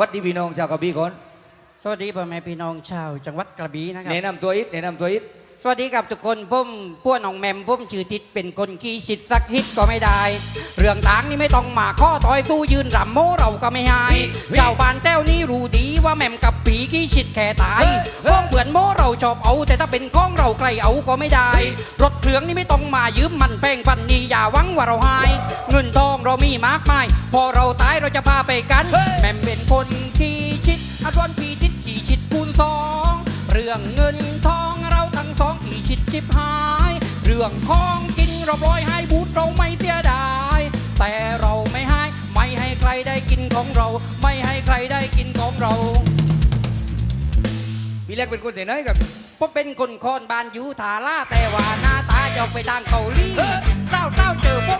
วัดดีพี่น้องชาวกระบี่ก่อนสวัสดีพ่อแม่พี่น้องชาว จังหวัดกระบี่นะครับแนะนำตัวอิดแนะนำตัวอิดสวัสดีครับทุกคนผมป้วนน้องแมมผมชื่อทิศเป็นคนขี้ชิดสักฮิตก็ไม่ได้ เรื่องทางนี่ไม่ต้องมาข้อต่อยตู้ยืนรำโมเราก็ไม่หายชาวบ้านแต้วนี่รู้ดีว่าแมมกับปีขี้ชิดแค่ตายก้องเบื่อนโมเรา ชอบเอาแต่ถ้าเป็นก้องเราใครเอาก็ไม่ได้ รถเครื่องนี่ไม่ต้องมายืมมันแป้งปันนี่อย่าหวังว่าเราหาย เงินทองเรามีมากมาย พอเราตายเราจะพาไปกัน แมมเป็นคนขี้ชิดอดวันพีทิศขี้ชิดคูณสองเรื่องเงินทองเราทั้งสองขี่ชิดชิบหาย เรื่องของกินเราปล่อยให้บูดเราไม่เสียดาย แต่เราไม่ให้ไม่ให้ใครได้กินของเรา ไม่ให้ใครได้กินของเราพี่ เล็กเป็นคนที่ไหนครับผมเป็นคนคอนบานอยู่ทาล่าแต่ว่าหน้าตาจะไปทางเกาหลีเศร้าเศร้าเจอผมกี่คนเขาก็บอกทุกคนว่าผมหน้าตาดีตอนแรก